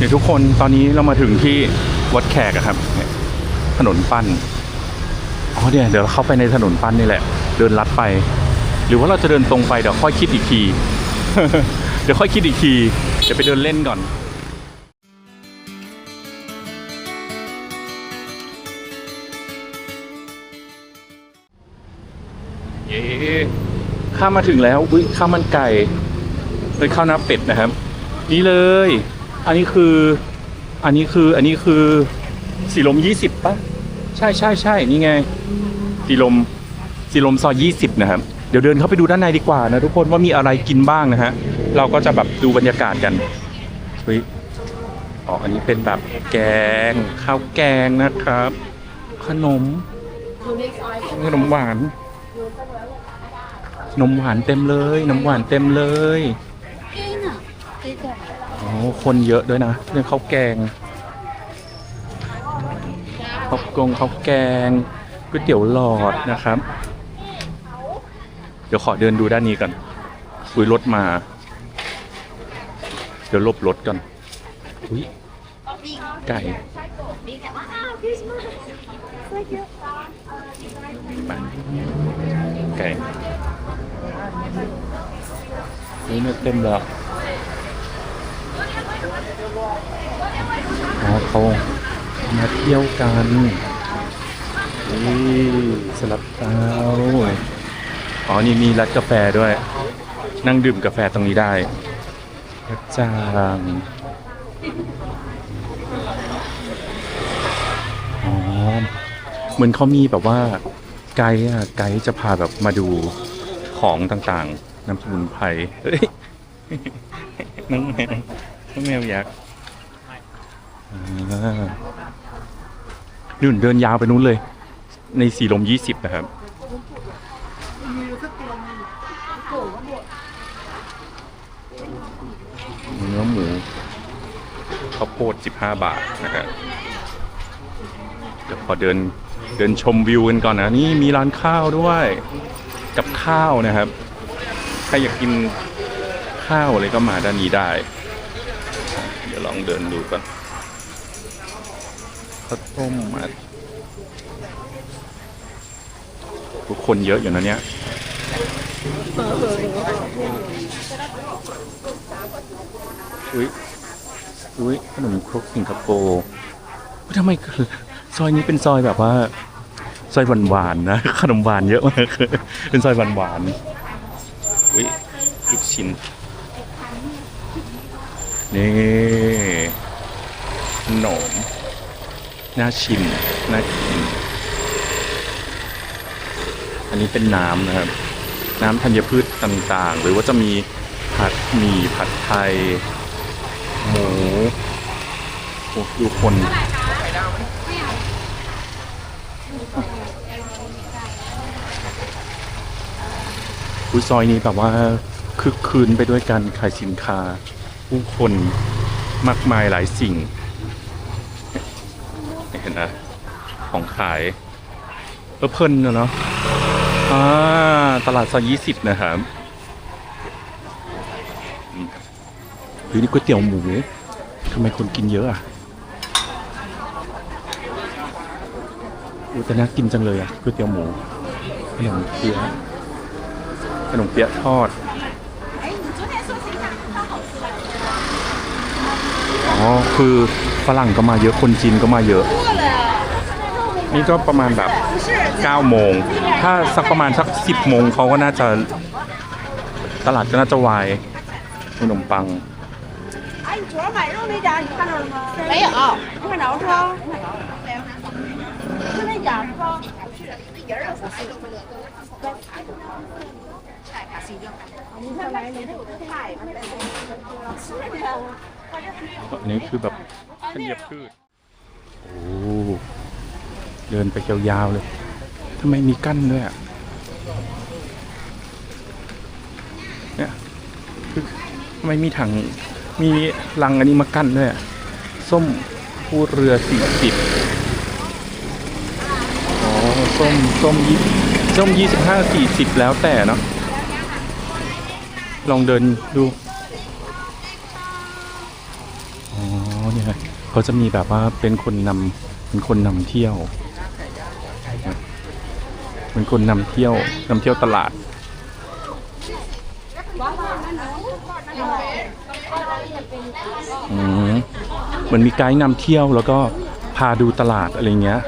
เดี๋ยวทุกคนตอนนี้เรามาถึงที่วัดแขกครับ ถนนปั้นอ๋อเนี่ยเดี๋ยวเราเข้าไปในถนนปั้นนี่แหละ เดินลัดไป หรือว่าเราจะเดินตรงไปเดี๋ยวค่อยคิดอีกที เดี๋ยวค่อยคิดอีกทีเดี๋ยวไปเดินเล่นก่อนเย้ข้ามาถึงแล้วอุ้ยข้าวมันไก่เป็นข้าวหน้าเป็ดนะครับ นี่เลย อันนี้คือ อันนี้คือ อันนี้คือสีลมยี่สิบป่ะ ใช่ใช่ใช่นี่ไง สีลม สีลมซอยยี่สิบนะครับ เดี๋ยวเดินเข้าไปดูด้านในดีกว่านะทุกคนว่ามีอะไรกินบ้างนะฮะ เราก็จะแบบดูบรรยากาศกันเฮ้ยอ๋อ อันนี้เป็นแบบแกง ข้าวแกงนะครับ ขนม ขนมหวาน นมหวานเต็มเลย นมหวานเต็มเลย คนเยอะด้วยนะเรื่องข้าวแกงข้าวกงข้าวแกงก๋วยเตี๋ยวหลอดนะครับ เดี๋ยวขอเดินดูด้านนี้ก่อนคุยรถมา เดี๋ยวลบรถก่อนอุ้ยไก่ไก่นี่เนื้อเต็มแล้ว อ๋อเขามาเที่ยวกันนี่สลับเตาอ๋อนี่มีร้านกาแฟด้วย นั่งดื่มกาแฟตรงนี้ได้กระจางอ๋อเหมือนเขามีแบบว่าไกด์อะไกด์จะพาแบบมาดูของต่างๆ น้ำสมุนไพรเฮ้ยน้องแมวน้อง แมวยักษ์นู่นเดินยาวไปนู้นเลย ในสีลมยี่สิบนะครับ เนื้อหมูข้าวโพดสิบห้าบาทนะครับเดี๋ยวขอเดินเดินชมวิวกันก่อนนะ นี่มีร้านข้าวด้วยกับข้าวนะครับ ใครอยากกินข้าวอะไรก็มาด้านนี้ได้ เดินดูก่อนข้าวต้มมัดทุกคนเยอะอยู่นะเนี่ยอุ้ยอุ้ยขนมครกสิงคโปร์ทำไมซอยนี้เป็นซอยแบบว่า ซอยหวานๆนะ ขนมหวานเยอะมากเป็นซอยหวานๆอุ้ยลูกชิ้น นี่ขนมน่าชิมน่ากิน อันนี้เป็นน้ำนะครับ น้ำธัญพืชต่างๆ หรือว่าจะมีผัดหมี่ผัดไทย หมูโอ้ดูคนอุยซอยนี้แบบว่าคึกคืนไปด้วยการขายสินค้า ผู้คนมากมายหลายสิ่ง เห็นนะของขายเออเพลินนเนาะอ่าตลาดซอยยี่สิบนะครับอืมเฮ้ยนี่ก๋วยเตี๋ยวหมูทำไมคนกินเยอะอะอู้แต่น่ากินจังเลยอะก๋วยเตี๋ยวหมูขนมเปี๊ยะขนมเปี๊ยะทอด อ๋อ คือฝรั่งก็มาเยอะ คนจีนก็มาเยอะ นี่ก็ประมาณแบบ9โมง ถ้าสักประมาณสัก 10โมงเขาก็น่าจะ ตลาดก็น่าจะวายขนมปังไม่有ไม่有 อันนี้คือแบบธัญพืชโอ้เดินไปยาวๆเลยทำไมมีกั้นด้วยอะเนี่ยคือทำไมมีถังมีลังอันนี้มากั้นด้วยอะส้มพูเรือสี่สิบอ๋อส้มส้มยี่ส้มยี่สิบห้าสี่สิบแล้วแต่เนาะลองเดินดู เขาจะมีแบบว่าเป็นคนนำเป็นคนนำเที่ยว เป็นคนนำเที่ยวนำเที่ยวตลาด อืมเหมือนมีไกด์นำเที่ยวแล้วก็พาดูตลาดอะไรเงี้ย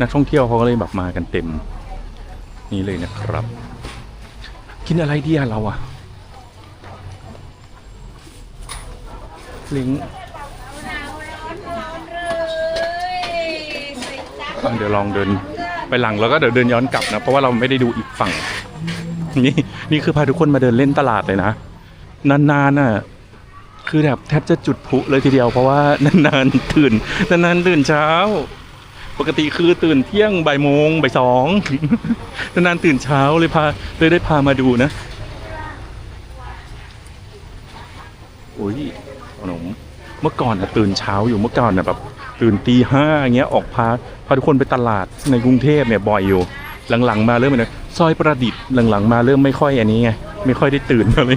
นักท่องเที่ยวเขาก็เลยแบบมากันเต็ม นี่เลยนะครับ กินอะไรดีอะเราอะ ลิงก์อะเดี๋ยวลองเดินไปหลังแล้วก็เดี๋ยวเดินย้อนกลับนะ เพราะว่าเราไม่ได้ดูอีกฝั่ง นี่นี่คือพาทุกคนมาเดินเล่นตลาดเลยนะ นานๆน่ะคือแบบแทบจะจุดพลุเลยทีเดียวเพราะว่านานๆตื่นนานๆตื่นเช้า ปกติคือตื่นเที่ยงบ่ายโมงบ่ายสองนานๆตื่นเช้าเลยพาเลยได้พามาดูนะอุ้ยขนม เมื่อก่อนอะตื่นเช้าอยู่เมื่อก่อนอะแบบตื่นตีห้าอย่างเงี้ยออกพาพาทุกคนไปตลาดในกรุงเทพเนี่ยบ่อยอยู่ หลังๆมาเริ่มเป็นซอยประดิษฐ์หลังๆมาเริ่มไม่ค่อยอันนี้ไงไม่ค่อยได้ตื่นอะไร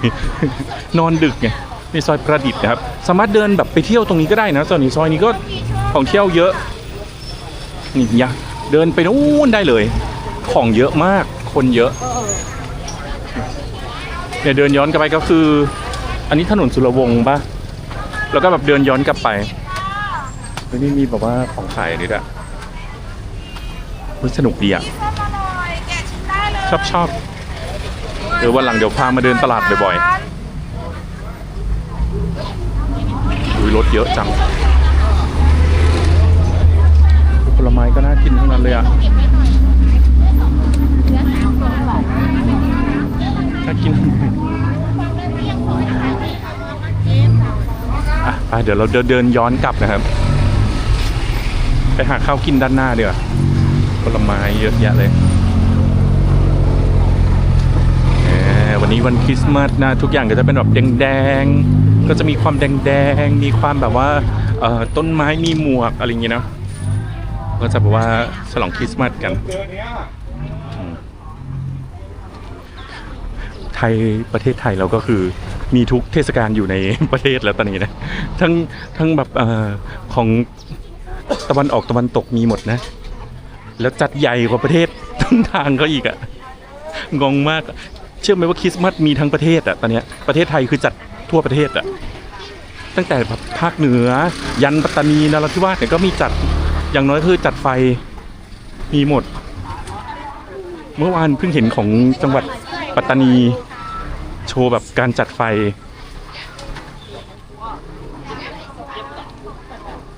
นอนดึกไงในซอยประดิษฐ์นะครับสามารถเดินแบบไปเที่ยวตรงนี้ก็ได้นะตอนนี้ซอยนี้ก็ของเที่ยวเยอะนี่ยะเดินไปนู่นได้เลย ของเยอะมากคนเยอะเนี่ยเดินย้อนกลับไปก็คือ อันนี้ถนนสุรวงศ์ปะ แล้วก็แบบเดินย้อนกลับไปแล้วนี่มีแบบว่าของขายนี่ด้วยเฮ้ยสนุกดีอะชอบชอบเดี๋ยววันหลังเดี๋ยวพามาเดินตลาดบ่อยๆอุ้ยรถเยอะจังผลไม้ก็น่ากินทั้งนั้นเลยอะน่ากิน อะไปเดี๋ยวเราเดินย้อนกลับนะครับ ไปหาข้าวกินด้านหน้าเดี๋ยวผลไม้เยอะแยะเลยวันนี้วันคริสต์มาสนะทุกอย่างก็จะเป็นแบบแดงๆ ก็จะมีความแดงๆ มีความแบบว่าต้นไม้มีหมวกอะไรอย่างเงี้ยนะก็จะแบบว่าฉลองคริสต์มาสกัน ไทยประเทศไทยเราก็คือ มีทุกเทศกาลอยู่ในประเทศแล้วตอนนี้นะ ทั้งทั้งแบบอของตะวันออกตะวันตกมีหมดนะ แล้วจัดใหญ่กว่าประเทศต้นทางก็อีกอะงงมาก เชื่อไหมว่าคริสต์มาสมีทั้งประเทศอะตอนนี้ประเทศไทยคือจัดทั่วประเทศอะตั้งแต่แบบภาคเหนือ ยันปัตตานีนราธิวาสเนี่ยก็มีจัดอย่างน้อยคือจัดไฟมีหมด เมื่อวานเพิ่งเห็นของจังหวัดปัตตานี โชว์แบบการจัดไฟ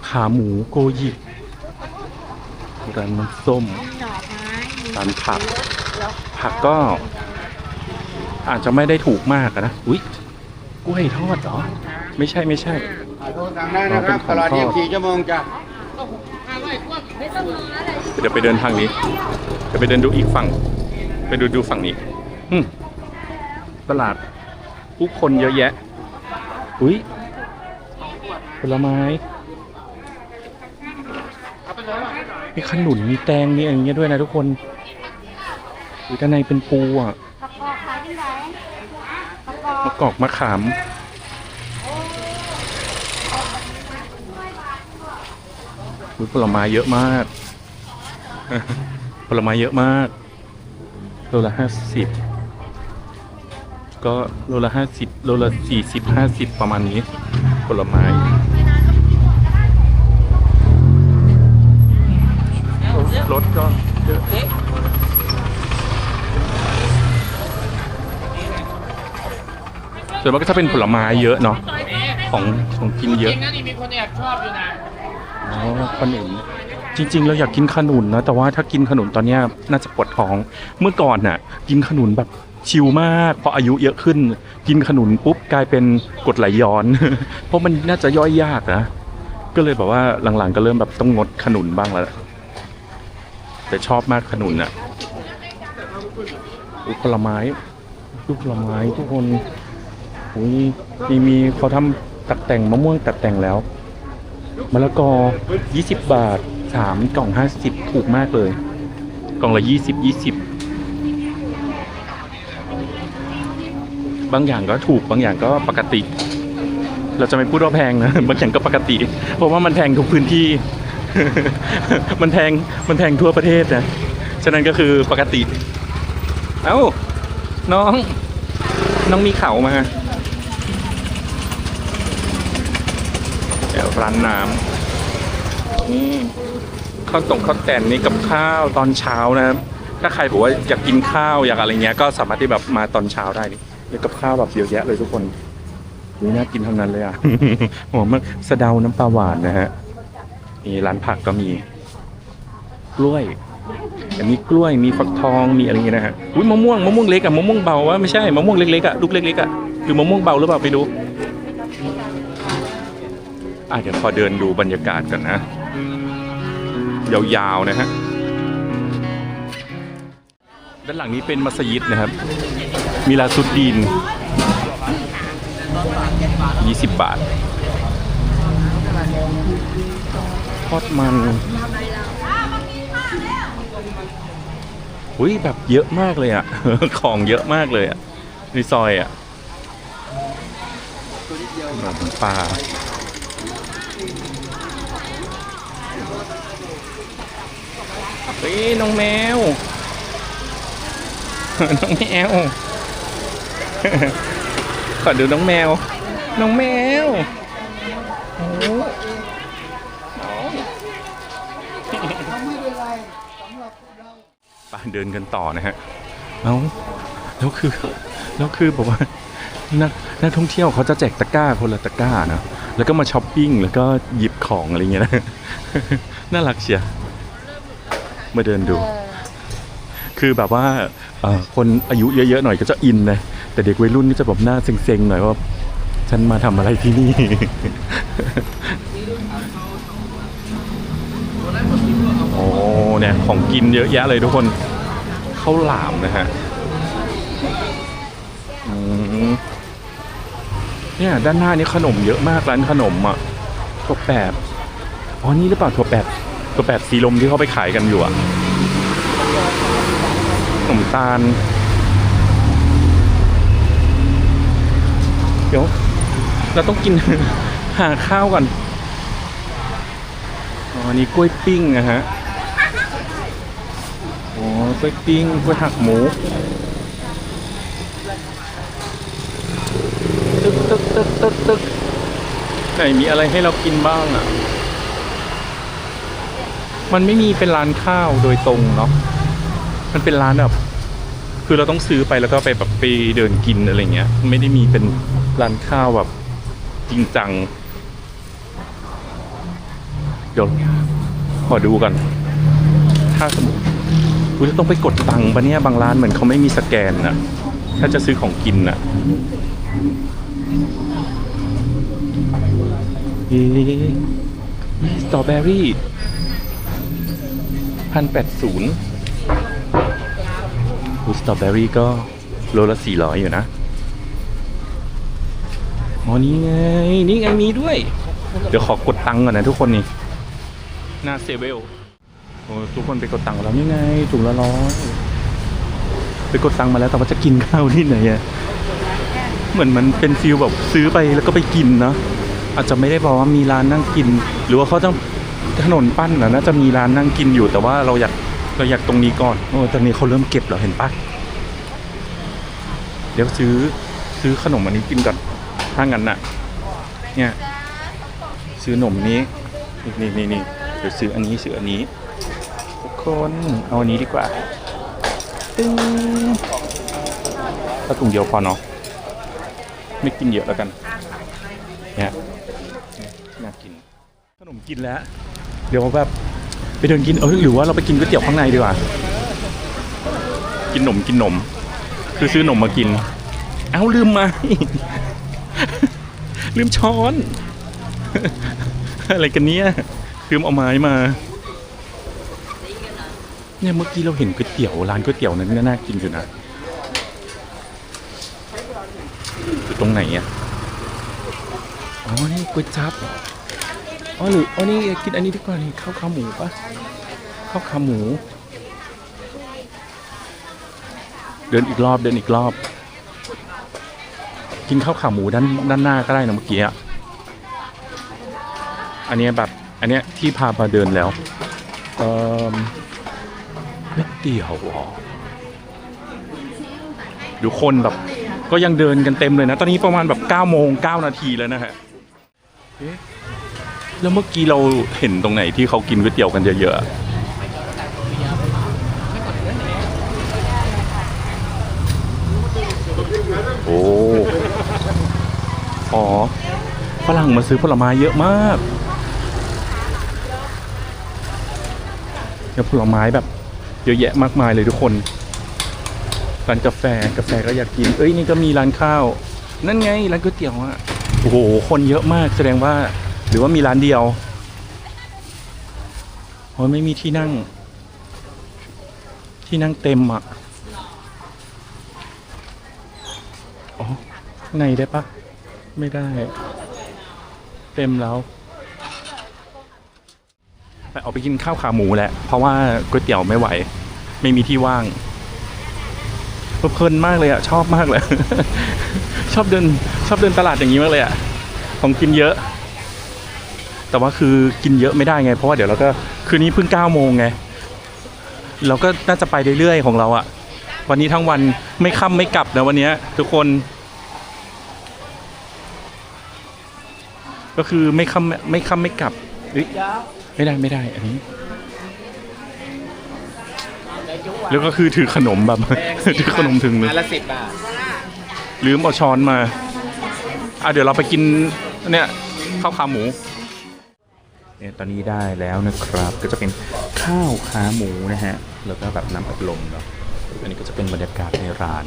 ขาหมูโกยิร้านน้ำส้มร้านผัก ผักก็ อาจจะไม่ได้ถูกมากนะ อุ๊ยกล้วยทอดเหรอ ไม่ใช่ไม่ใช่สั่งได้นะครับตลอด24ชั่วโมงจ้ะเดี๋ยวไปเดินทางนี้เดี๋ยวไปเดินดูอีกฝั่ง ไปดูดูฝั่งนี้ อืม ตลาดผู้คนเยอะแยะ อุ้ยผลไม้ มีขนุน มีแตง มีอะไรเงี้ยด้วยนะทุกคนอุ้ยด้านในเป็นปูอะมะกอกมะขามอุ๊ยผลไม้เยอะมาก ผลไม้เยอะมากโลละห้าสิบ ก็โลละห้าสิบโลละสี่สิบห้าสิบประมาณนี้ผลไม้รถก็เยอะส่วนมากก็จะเป็นผลไม้เยอะเนาะของของกินเยอะจริงนะนี่มีคนแอบชอบอยู่นะอ๋อขนุนจริง ๆ เราอยากกินขนุนนะแต่ว่าถ้ากินขนุนตอนเนี้ยน่าจะปวดท้องเมื่อก่อนน่ะ กินขนุนแบบ ชิลมากพออายุเยอะขึ้น กินขนุนปุ๊บกลายเป็นกดไหลย้อน เพราะมันน่าจะย่อยยากนะ ก็เลยแบบว่าหลังๆก็เริ่มแบบต้องงดขนุนบ้างแล้วแต่ชอบมากขนุนน่ะอุ๊ยผลไม้ลูกผลไม้ทุกคนอุ้ยมีมีเขาทำตัดแต่งมะม่วงตัดแต่งแล้วมะละกอ 20 บาท 3 กล่อง 50 ถูกมากเลย กล่องละ 20 20 บางอย่างก็ถูกบางอย่างก็ปกติ เราจะไม่พูดว่าแพงนะบางอย่างก็ปกติ เพราะว่ามันแพงทุกพื้นที่ มันแพงมันแพงทั่วประเทศนะฉะนั้นก็คือปกติ เอ้าน้อง น้องมีเข่ามาเดี๋ยวร้านน้ำข้าวตงข้าวแตนนี่กับข้าวตอนเช้านะครับถ้าใครบอกว่าอยากกินข้าวอยากอะไรเงี้ยก็สามารถที่แบบมาตอนเช้าได้นี่ เดี๋ยวกับข้าวแบบเยอะแยะเลยทุกคนนี่น่ากินทั้งนั้นเลยอะหอมมากสะเดาน้ำปลาหวานนะฮะนี่ร้านผักก็มี กล้วยแต่มีกล้วยมีฟักทองมีอะไรเงี้ยนะฮะอุ้ยมะม่วงมะม่วงเล็กอะมะม่วงเบาว่าไม่ใช่มะม่วงเล็กๆอะลูกเล็กๆอะหรือมะม่วงเบาหรือเปล่าไปดูอะเดี๋ยวขอเดินดูบรรยากาศกันนะ ยาวๆนะฮะ ด้านหลังนี้เป็นมัสยิดนะครับ มีลาซุดดีน 20 บาท ทอดมันอุ้ยแบบเยอะมากเลยอะ ของเยอะมากเลยอะในซอยอะขนมปลาเฮ้ยน้องแมว น้องแมว ขอดูน้องแมว น้องแมวโอ้โหน้องไปเดินกันต่อนะฮะ เอาแล้วคือ แล้วคือบอกว่านักนักท่องเที่ยวเขาจะแจกตะกร้าคนละตะกร้านะแล้วก็มาช้อปปิ้ง แล้วก็หยิบของอะไรเงี้ยนะ น่ารักเชียร์มาเดินดู คือแบบว่าคนอายุเยอะๆหน่อยก็จะอินนะแต่เด็กวัยรุ่นก็จะแบบหน้าเซ็งๆหน่อยว่าฉันมาทำอะไรที่นี่โอ้เนี่ยของกินเยอะแยะเลยทุกคนข้าวหลามนะฮะเนี่ยด้านหน้านี้ขนมเยอะมากร้านขนมอะถั่วแปบอ๋อนี่หรือเปล่าถั่วแปบถั่วแปบสีลมที่เขาไปขายกันอยู่อะ ขนมตาล เดี๋ยว เราต้องกิน หาข้าวก่อนอ๋อนี่กล้วยปิ้งนะฮะอ๋อกล้วยปิ้งกล้วยหักหมูตึกตึกตึกตึกตึกไหนมีอะไรให้เรากินบ้างอะ มันไม่มีเป็นร้านข้าวโดยตรงเนาะ มันเป็นร้านแบบคือเราต้องซื้อไปแล้วก็ไปแบบไปเดินกินอะไรเงี้ย ไม่ได้มีเป็นร้านข้าวแบบจริงจัง เดี๋ยวขอดูกัน ถ้าสมมติคุณจะต้องไปกดตังค์ปะเนี่ยบางร้านเหมือนเขาไม่มีสแกนนะถ้าจะซื้อของกินนะเอ๊ะสตรอเบอรี่พันแปดศูนย์ สตรอเบอรี่ก็โลละสี่ร้อยอยู่นะอ๋อนี่ไง นี่ไงมีด้วย เดี๋ยวขอกดตังค์ก่อนนะทุกคนนี่ หน้าเซเวลโอ้ทุกคนไปกดตังค์แล้วนี่ไงถุงละร้อยไปกดตังค์มาแล้วแต่ว่าจะกินข้าวที่ไหนอะเหมือนมันเป็นฟิลแบบซื้อไปแล้วก็ไปกินเนาะอาจจะไม่ได้บอกว่ามีร้านนั่งกิน หรือว่าเขาต้องถนนปั้นนะน่าจะมีร้านนั่งกินอยู่แต่ว่าเราอยาก เราอยากตรงนี้ก่อนโอ้ตอนนี้เขาเริ่มเก็บแล้วเห็นปะเดี๋ยวซื้อซื้อขนมอันนี้กินก่อนถ้างั้นน่ะ เนี่ย ซื้อขนมนี้นี่นี่นี่เดี๋ยวซื้ออันนี้ซื้ออันนี้ทุกคนเอาอันนี้ดีกว่าตึ้งถ้าถุงเดียวพอเนาะไม่กินเยอะแล้วกันเนี่ยน่ากินขนมกินแล้ว เดี๋ยวแบบ ไปเดินกินเออหรือว่าเราไปกินก๋วยเตี๋ยวข้างในดีกว่า กินหนมกินหนม คือซื้อหนมมากิน เอ้าลืมมา ลืมช้อน อะไรกันเนี่ยลืมเอาไม้มา เนี่ยเมื่อกี้เราเห็นก๋วยเตี๋ยวร้านก๋วยเตี๋ยวนั้นน่ากินอยู่นะอยู่ตรงไหนอะอ๋อนี่ก๋วยจั๊บ อ๋อหรืออ๋อนี่กินอันนี้ดีกว่านี่ข้าวขาหมูปะข้าวขาหมู เดินอีกรอบเดินอีกรอบ กินข้าวขาหมูด้านด้านหน้าก็ได้นะเมื่อกี้อะอันนี้แบบอันเนี้ยที่พามาเดินแล้วเออก๋วยเตี๋ยวหรอดูคนแบบก็ยังเดินกันเต็มเลยนะ ตอนนี้ประมาณแบบ9โมง9นาทีแล้วนะฮะ แล้วเมื่อกี้เราเห็นตรงไหนที่เขากินก๋วยเตี๋ยวกันเยอะๆอะโอ้ อ๋อ ฝรั่งมาซื้อผลไม้เยอะมากเนี่ยผลไม้แบบเยอะแยะมากมายเลยทุกคน ร้านกาแฟ กาแฟก็อยากกิน เอ้ยนี่ก็มีร้านข้าว นั่นไงร้านก๋วยเตี๋ยวอะโอ้โห คนเยอะมากแสดงว่า หรือว่ามีร้านเดียวโอ้ยไม่มีที่นั่ง ที่นั่งเต็มอะอ๋อข้างในได้ปะไม่ได้ เต็มแล้วไปเอาไปกินข้าวขาหมูแหละ เพราะว่าก๋วยเตี๋ยวไม่ไหว ไม่มีที่ว่างเพลินมากเลยอะ ชอบมากเลย ชอบเดินชอบเดินตลาดอย่างนี้มากเลยอะ ของกินเยอะ แต่ว่าคือกินเยอะไม่ได้ไง เพราะว่าเดี๋ยวเราก็คืนนี้เพิ่งเก้าโมงไง เราก็น่าจะไปเรื่อยๆของเราอะวันนี้ทั้งวันไม่ค่ำไม่กลับนะวันเนี้ยทุกคน ก็คือไม่ค่ำไม่ค่ำไม่กลับเอ้ยไม่ได้ไม่ได้อันนี้แล้วก็คือถือขนมแบบถือขนมถึงเลยอันละสิบบาทลืมเอาช้อนมา อะเดี๋ยวเราไปกินเนี่ยข้าวขาหมู เนี่ยตอนนี้ได้แล้วนะครับ ก็จะเป็นข้าวขาหมูนะฮะ แล้วก็แบบน้ำอัดลมเนาะ อันนี้ก็จะเป็นบรรยากาศในร้าน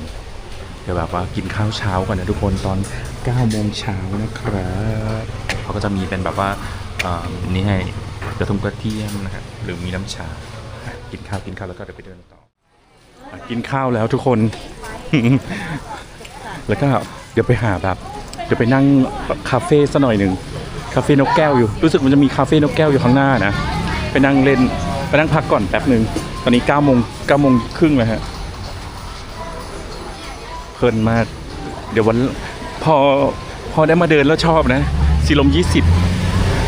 เดี๋ยวแบบว่ากินข้าวเช้ากันนะทุกคนตอน9โมงเช้านะครับเขาก็จะมีเป็นแบบว่าอ่อนี่ให้กระทุ่มกระเทียมนะครับหรือมีน้ำชา กินข้าวกินข้าวแล้วก็เดี๋ยวไปเดินต่ออกินข้าวแล้วทุกคน แล้วก็เดี๋ยวไปหาแบบเดี๋ยวไปนั่งคาเฟ่สักหน่อยหนึ่ง คาเฟ่นกแก้วอยู่ รู้สึกมันจะมีคาเฟ่นกแก้วอยู่ข้างหน้านะ ไปนั่งเล่น ไปนั่งพักก่อนแป๊บหนึ่ง ตอนนี้9โมง9โมงครึ่งแล้วฮะ เพลินมาก เดี๋ยววันพอพอได้มาเดินแล้วชอบนะสีลมยี่สิบ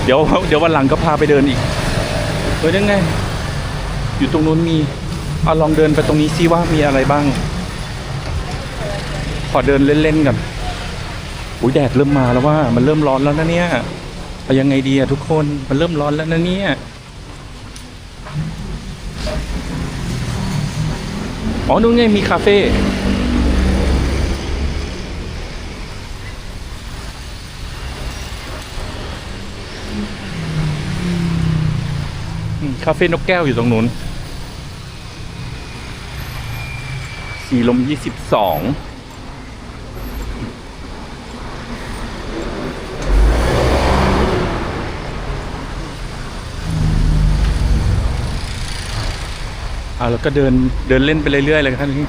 เดี๋ยวเดี๋ยววันหลังก็พาไปเดินอีกเออยังไง อยู่ตรงนู้นมีเอาลองเดินไปตรงนี้ซิว่ามีอะไรบ้าง ขอเดินเล่นๆกันอุ้ยแดดเริ่มมาแล้วว่ามันเริ่มร้อนแล้วนะเนี่ย เอายังไงดีอะทุกคนมันเริ่มร้อนแล้วนะเนี่ยอ๋อนู่นไงมีคาเฟ่คาเฟ่นกแก้วอยู่ตรงนู้นสีลมยี่สิบสอง อ่าแล้ว ก็เดินเดินเล่นไปเรื่อยๆเลยคราวนี้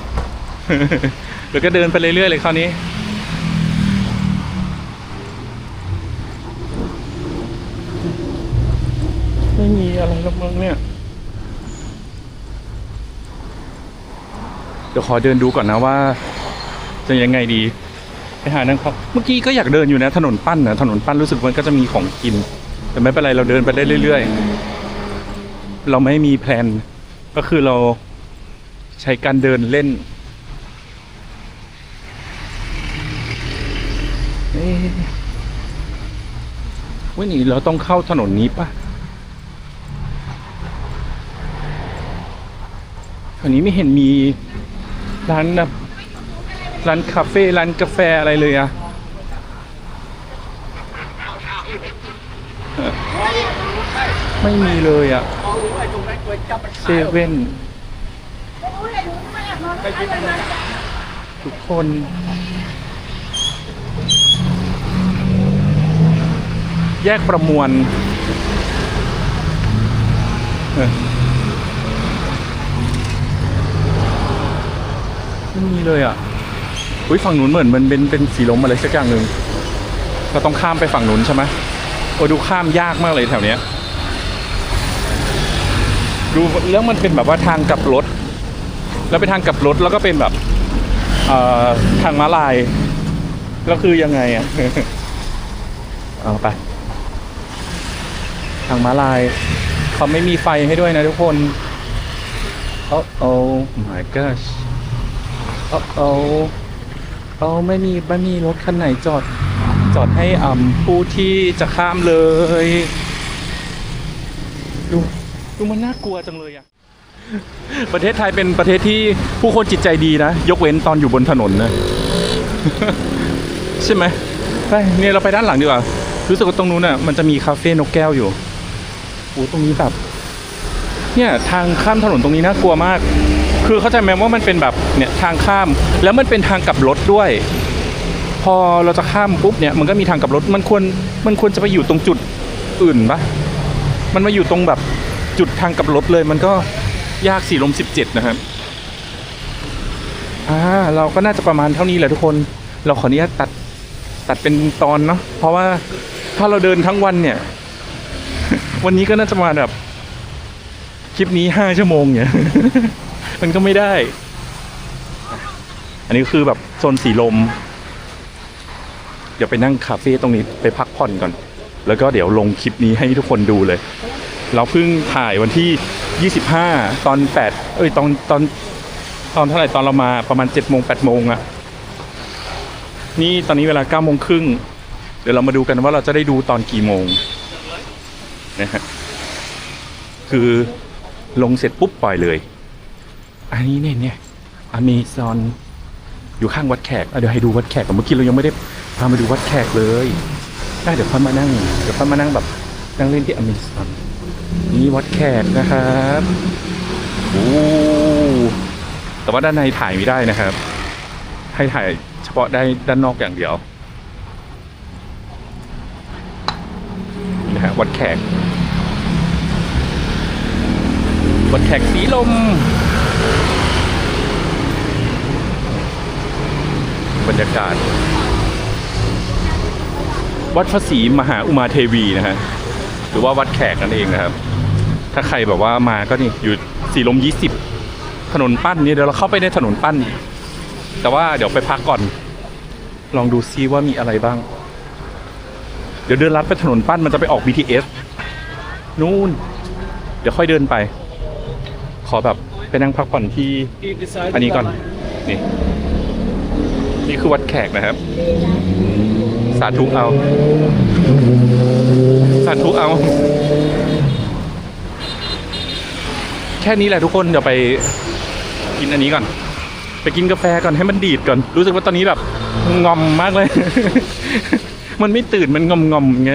แล้วก็เดินไปเรื่อยๆเลยคราวนี้ไม่มีอะไรหรอกมึงเนี่ยเดี๋ยวขอเดินดูก่อนนะว่า จะยังไงดีไปหานั่งครับเมื่อกี้ก็อยากเดินอยู่นะ ถนนปั้นนะถนนปั้นรู้สึกมันก็จะมีของกิน แต่ไม่เป็นไรเราเดินไปได้เรื่อย ๆ เราไม่มีแพลน ก็คือเราใช้การเดินเล่นวันนี้เราต้องเข้าถนนนี้ปะอันนี้ไม่เห็นมีร้านแบบร้านคาเฟ่ร้านกาแฟอะไรเลยอะไม่มีเลยอะ เซเว่นทุกคน แยกประมวลเออไม่มีเลยอะอุ้ยฝั่งนู้นเหมือนมันเป็นเป็นสีลมอะไรสักอย่างหนึ่งเราต้องข้ามไปฝั่งนู้นใช่ไหมโอ้ดูข้ามยากมากเลยแถวเนี้ย ดูแล้วมันเป็นแบบว่าทางกลับรถ แล้วเป็นทางกลับรถแล้วก็เป็นแบบเอ่อทางม้าลาย แล้วคือยังไงอะเอาไป ทางม้าลาย เขาไม่มีไฟให้ด้วยนะทุกคนโอ้โอ้ my gosh โอ้โอ้โอ้ไม่มีไม่มีรถคันไหนจอด จอดให้อ่ำผู้ที่จะข้ามเลย ดู ดูมันน่ากลัวจังเลยอะประเทศไทยเป็นประเทศที่ผู้คนจิตใจดีนะ ยกเว้นตอนอยู่บนถนนนะ ใช่ไหมไปเนี่ยเราไปด้านหลังดีกว่า รู้สึกว่าตรงนู้นน่ะมันจะมีคาเฟ่นกแก้วอยู่โอ้ตรงนี้แบบ เนี่ยทางข้ามถนนตรงนี้น่ากลัวมาก คือเข้าใจไหมว่ามันเป็นแบบเนี่ยทางข้าม แล้วมันเป็นทางกลับรถด้วย พอเราจะข้ามปุ๊บเนี่ยมันก็มีทางกลับรถ มันควรมันควรจะไปอยู่ตรงจุดอื่นปะมันมาอยู่ตรงแบบ จุดทางกับรถเลยมันก็ยากสี่ลมสิบเจ็ดนะครับอ่าเราก็น่าจะประมาณเท่านี้แหละทุกคน เราขออนุญาตตัดตัดเป็นตอนเนาะเพราะว่าถ้าเราเดินทั้งวันเนี่ย วันนี้ก็น่าจะมาแบบคลิปนี้ห้าชั่วโมงเนี่ย มันก็ไม่ได้ อันนี้คือแบบโซนสีลม เดี๋ยวไปนั่งคาเฟ่ตรงนี้ไปพักผ่อนก่อน แล้วก็เดี๋ยวลงคลิปนี้ให้ทุกคนดูเลย เราเพิ่งถ่ายวันที่ 25 ตอน 8 เอ้ยตอนตอนตอนเท่าไหร่ตอนเรามาประมาณ7โมง8โมงอะนี่ตอนนี้เวลา9โมงครึ่งเดี๋ยวเรามาดูกันว่าเราจะได้ดูตอนกี่โมงนะฮะคือลงเสร็จปุ๊บปล่อยเลย อันนี้เนี่ยเนี่ยอเมซอนอยู่ข้างวัดแขกเดี๋ยวให้ดูวัดแขกก่เมื่อกี้เรายังไม่ได้พามาดูวัดแขกเลยได้เดี๋ยวค่อมานั่ง เดี๋ยวค่อมานั่งแบบนั่งเล่นที่อเมซอน นี่วัดแขกนะครับโอ้แต่ว่าด้านในถ่ายไม่ได้นะครับ ให้ถ่ายเฉพาะได้ด้านนอกอย่างเดียวนี่นะฮะวัดแขก วัดแขกสีลม บรรยากาศ วัดพระศรีมหาอุมาเทวีนะฮะหรือว่าวัดแขกนั่นเองนะครับ ถ้าใครแบบว่ามาก็นี่อยู่สีลมยี่สิบถนนปั้นนี่เดี๋ยวเราเข้าไปในถนนปั้น แต่ว่าเดี๋ยวไปพักก่อน ลองดูซิว่ามีอะไรบ้าง เดี๋ยวเดินลัดไปถนนปั้นมันจะไปออก BTS นู่น เดี๋ยวค่อยเดินไป ขอแบบไปนั่งพักผ่อนที่อันนี้ก่อน นี่ นี่คือวัดแขกนะครับ สาธุเอา สาธุเอา แค่นี้แหละทุกคน เดี๋ยวไปกินอันนี้ก่อน ไปกินกาแฟก่อนให้มันดีดก่อน รู้สึกว่าตอนนี้แบบงอมมากเลย มันไม่ตื่นมันงอมงอมไง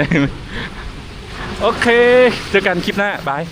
โอเค เจอกันคลิปหน้า บาย